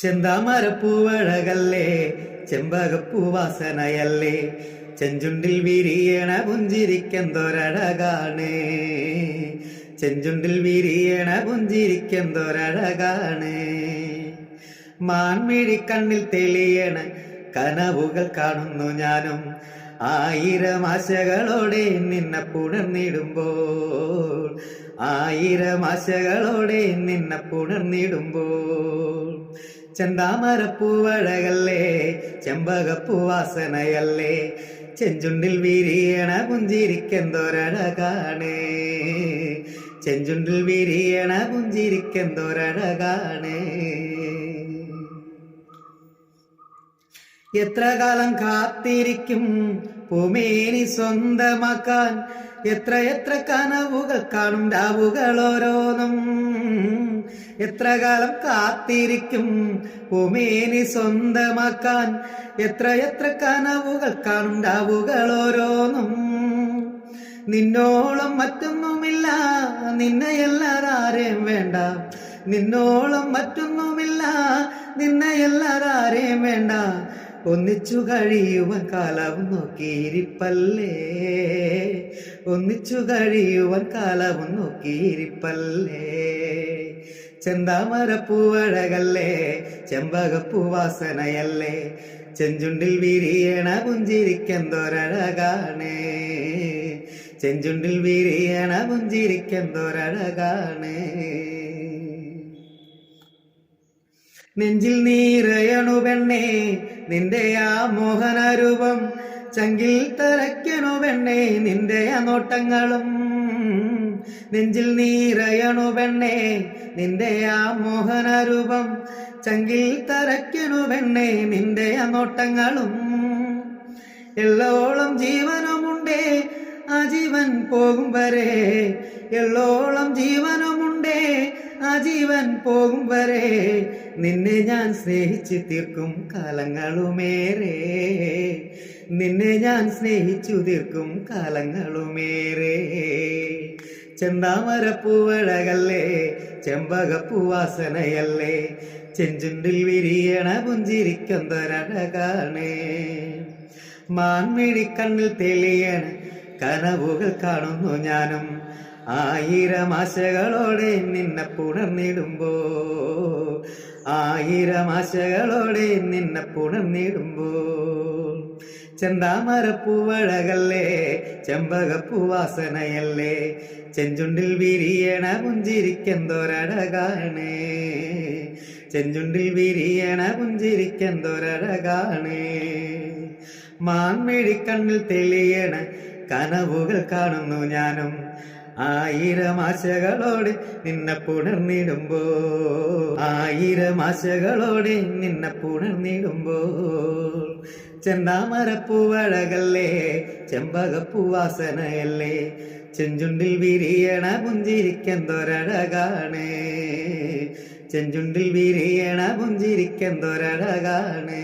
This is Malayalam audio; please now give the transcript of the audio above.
ചെന്താമരപ്പൂവഴകല്ലേ? ചെമ്പകപ്പൂവാസനയല്ലേ? ചെഞ്ചുണ്ടിൽ വിരിയണ പുഞ്ചിരിക്കെന്തൊരഴകാണ്? ചെഞ്ചുണ്ടിൽ വിരിയണ പുഞ്ചിരിക്കെന്തൊരഴകാണ്? മാൻമിഴി കണ്ണിൽ തെളിയണ കനവുകൾ കാണുന്നു ഞാനും. ആയിരം ആശകളോടെ നിന്നെ പുണർന്നിടുമ്പോൾ ആയിരം ആശകളോടെ നിന്നെ പുണർന്നിടുമ്പോൾ. ചെന്താമരപ്പൂവഴകല്ലേ? ചെമ്പകപ്പൂവാസനയല്ലേ? ചെഞ്ചുണ്ടിൽ വിരിയണ പുഞ്ചിരിക്കെന്തൊരഴകാണ്? ചെഞ്ചുണ്ടിൽ വിരിയണ പുഞ്ചിരിക്കെന്തൊരഴകാണ്? എത്ര കാലം കാത്തിരിക്കും പൂമേനി സ്വന്തമാക്കാൻ എത്ര എത്ര കനവുകൾ കാണും രാവുകൾ ഓരോന്നും. എത്ര കാലം കാത്തിരിക്കും ഭൂമിനി സ്വന്തമാക്കാൻ. എത്ര എത്ര കനവുകൾ കാണും രാവുകൾ ഓരോന്നും. നിന്നോളം മറ്റൊന്നുമില്ല നിന്നെയല്ലാതാരെയും വേണ്ട. നിന്നോളം മറ്റൊന്നുമില്ല നിന്നെയല്ലാതാരെയും വേണ്ട. ഒന്നിച്ചു കഴിയുവാൻ കാലവും നോക്കിയിരിപ്പല്ലേ? ഒന്നിച്ചു കഴിയുവാൻ കാലവും നോക്കിയിരിപ്പല്ലേ? ചെന്താമരപ്പൂവഴകല്ലേ ചെമ്പകപ്പൂവാസനയല്ലേ ചെഞ്ചുണ്ടിൽ വിരിയണ പുഞ്ചിരിക്കെന്തൊരഴകാണ്? ചെഞ്ചുണ്ടിൽ വിരിയണ പുഞ്ചിരിക്കെന്തൊരഴകാണ്? നെഞ്ചിൽ നീറയണു പെണ്ണേ നിന്റെ ആ മോഹനരൂപം ചങ്കിൽ തരയ്ക്കണു പെണ്ണേ? നിന്റെ ആ നോട്ടങ്ങളും നെഞ്ചിൽ നീറയണു പെണ്ണേ? നിന്റെ ആ മോഹനരൂപം ചങ്കിൽ തരയ്ക്കണു പെണ്ണേ? നിന്റെ ആ നോട്ടങ്ങളും എള്ളോളം ജീവനുമുണ്ടേ? ആ ജീവൻ പോകും വരെ. എള്ളോളം ജീവനുമുണ്ടേ ആ ജീവൻ പോകും വരെ. നിന്നെ ഞാൻ സ്നേഹിച്ച് തീർക്കും കാലങ്ങളുമേറെ. നിന്നെ ഞാൻ സ്നേഹിച്ചു തീർക്കും കാലങ്ങളുമേറെ. ചെന്താമരപ്പൂവഴകല്ലേ ചെമ്പകപ്പൂവാസനയല്ലേ ചെഞ്ചുണ്ടിൽ വിരിയണ പുഞ്ചിരിക്കുന്നൊരഴകാണ് മാൻമിഴി കണ്ണിൽ തെളിയണ കനവുകൾ കാണുന്നു ഞാനും. ആയിരം ആശകളോടെ നിന്നെ പുണർന്നിടുമ്പോ ആയിരം ആശകളോടെ നിന്നെ പുണർന്നിടുമ്പോ. ചെന്താമരപ്പൂവഴകല്ലേ ചെമ്പകപ്പൂവാസനയല്ലേ ചെഞ്ചുണ്ടിൽ വിരിയണ പുഞ്ചിരിക്കെന്തൊരഴകാണ് ചെഞ്ചുണ്ടിൽ വിരിയണ പുഞ്ചിരിക്കെന്തൊരഴകാണ് മാൻമിഴിക്കണ്ണിൽ തെളിയണ കനവുകൾ കാണുന്നു ഞാനും. ആയിരം ആശകളോടെ നിന്നെ പുണർന്നിടുമ്പോ ആയിരം ആശകളോടെ നിന്നെ പുണർന്നിടുമ്പോ ചെന്താമരപ്പൂവഴകല്ലേ ചെമ്പകപ്പൂവാസനയല്ലേ ചെഞ്ചുണ്ടിൽ വിരിയണ പുഞ്ചിരിക്കന്തൊരഴകാണ്. ചെഞ്ചുണ്ടിൽ വിരിയണ പുഞ്ചിരിക്കെന്തോരഴകാണ്.